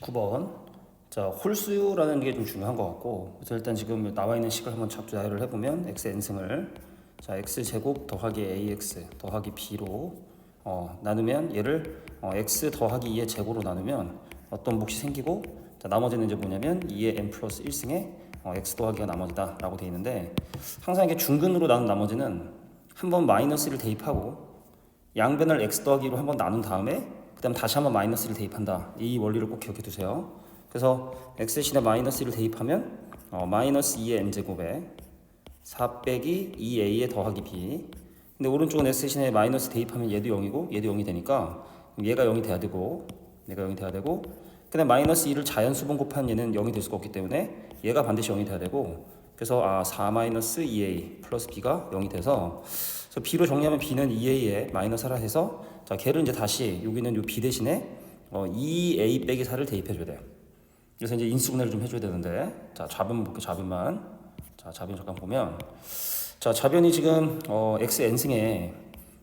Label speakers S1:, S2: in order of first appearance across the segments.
S1: 19번. 자, 홀수라는 게 좀 중요한 것 같고, 그래서 일단 지금 나와 있는 식을 한번 잡자를 해보면 x n승을 자 x 제곱 더하기 ax 더하기 b로 어, 나누면 얘를 어, x 더하기 2의 제곱으로 나누면 어떤 몫이 생기고 자, 나머지는 이제 뭐냐면 2의 n 플러스 1승의 어, x 더하기가 나머지다 라고 돼 있는데 항상 이게 중근으로 나눈 나머지는 한 번 마이너스를 대입하고 양변을 x 더하기로 한 번 나눈 다음에 그다음 다시 한번 마이너스를 대입한다. 이 원리를 꼭 기억해 두세요. 그래서 x 대신에 마이너스를 대입하면 어, 마이너스 2의 n 제곱에 4 빼기 2a의 더하기 b. 근데 오른쪽은 x 대신에 마이너스 대입하면 얘도 0이고 얘도 0이 되니까 얘가 0이 돼야 되고 얘가 0이 돼야 되고 근데 마이너스 2를 자연수분 곱한 얘는 0이 될 수가 없기 때문에 얘가 반드시 0이 돼야 되고 그래서 아, 4 마이너스 2a 플러스 b가 0이 돼서 그래서 b로 정리하면 b는 2a에 마이너스 하라 해서 자 걔를 이제 다시 여기는 요 b 대신에 어, 2a 빼기 4를 대입해 줘야 돼요. 그래서 이제 인수분해를 좀 해줘야 되는데 자 좌변 볼게요 좌변만 자 좌변 잠깐 보면 자 좌변이 지금 어, x n승에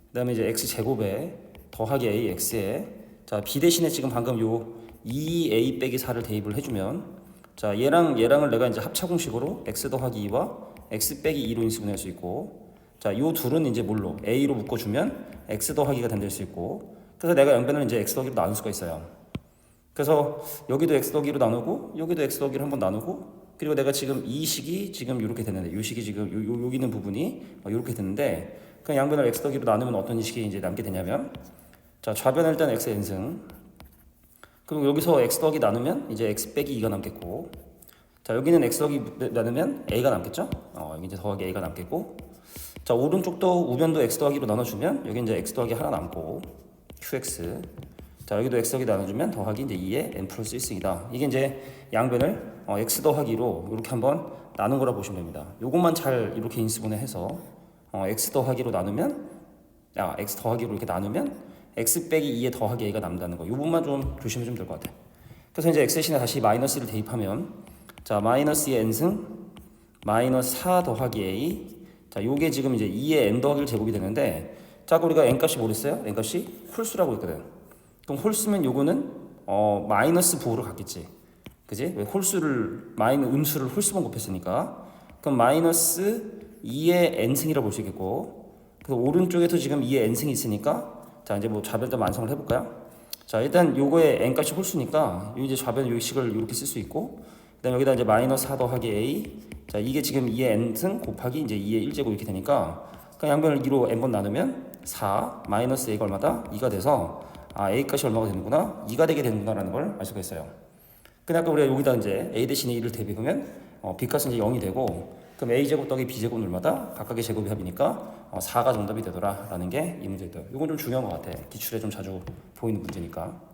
S1: 그다음에 이제 x 제곱에 더하기 a x에 자 b 대신에 지금 방금 요 2a 빼기 4를 대입을 해주면 자 얘랑 얘랑을 내가 이제 합차 공식으로 x 더하기 2와 x 빼기 2로 인수분해할 수 있고 자 요 둘은 이제 뭘로 a로 묶어 주면 x 더하기가 된될 수 있고 그래서 내가 양변을 이제 x 더하기로 나눌 수가 있어요. 그래서 여기도 x 더하기로 나누고 여기도 x 더하기로 한번 나누고 그리고 내가 지금 이 식이 지금 이렇게 되는데 이 식이 지금 요, 요, 여기 있는 부분이 이렇게 되는데 그 양변을 x 더하기로 나누면 어떤 식이 이제 남게 되냐면 자 좌변은 일단 x n승 그리고 여기서 x 더하기 나누면 이제 x 빼기 2가 남겠고 자 여기는 x 더하기 나누면 a가 남겠죠? 어 여기 이제 더하기 a가 남겠고 자 오른쪽도 우변도 x 더하기로 나눠주면 여기 이제 x 더하기 하나 남고 qx 자 여기도 x 더하기 나눠주면 더하기 이제 2의 n 플러스 1승이다. 이게 이제 양변을 어, x 더하기로 이렇게 한번 나눈 거라 보시면 됩니다. 요것만 잘 이렇게 인수분해 해서 어, x 더하기로 나누면 야 x 더하기로 이렇게 나누면 x 빼기 2의 더하기 a가 남다는 거. 이 부분만 좀 조심해 주면 될 것 같아. 그래서 이제 x 대신에 다시 마이너스를 대입하면 자 마이너스 2의 n승 마이너스 4 더하기 a 자 요게 지금 이제 2의 n 더하기를 제곱이 되는데 자 우리가 n 값이 뭐랬어요? n 값이 홀수라고 했거든. 그럼 홀수면 요거는 어 마이너스 부호로 갔겠지. 그지? 왜 홀수를 마이너 음수를 홀수만 곱했으니까 그럼 마이너스 2의 n승이라고 볼 수 있겠고 그 오른쪽에도 지금 2의 n승이 있으니까 자 이제 뭐 좌변점 완성을 해볼까요? 자 일단 요거의 n 값이 홀수니까 요 이제 좌변 요식을 이렇게 쓸 수 있고 그다음 여기다 이제 마이너스 4 더하기 a 자 이게 지금 2의 n승 곱하기 이제 2의 1제곱 이렇게 되니까 그 양변을 2로 n번 나누면 4 마이너스 a가 얼마다 2가 돼서 아 a 값이 얼마가 되는구나 2가 되게 되는구나라는 걸 알 수가 있어요. 근데 아까 우리가 여기다 이제 a 대신에 2를 대비하면 어, b 값은 이제 0이 되고 그럼 a 제곱 더하기 b 제곱은 얼마다? 각각의 제곱이 합이니까 어, 4가 정답이 되더라라는 게 이 문제였다. 이건 좀 중요한 것 같아. 기출에 좀 자주 보이는 문제니까.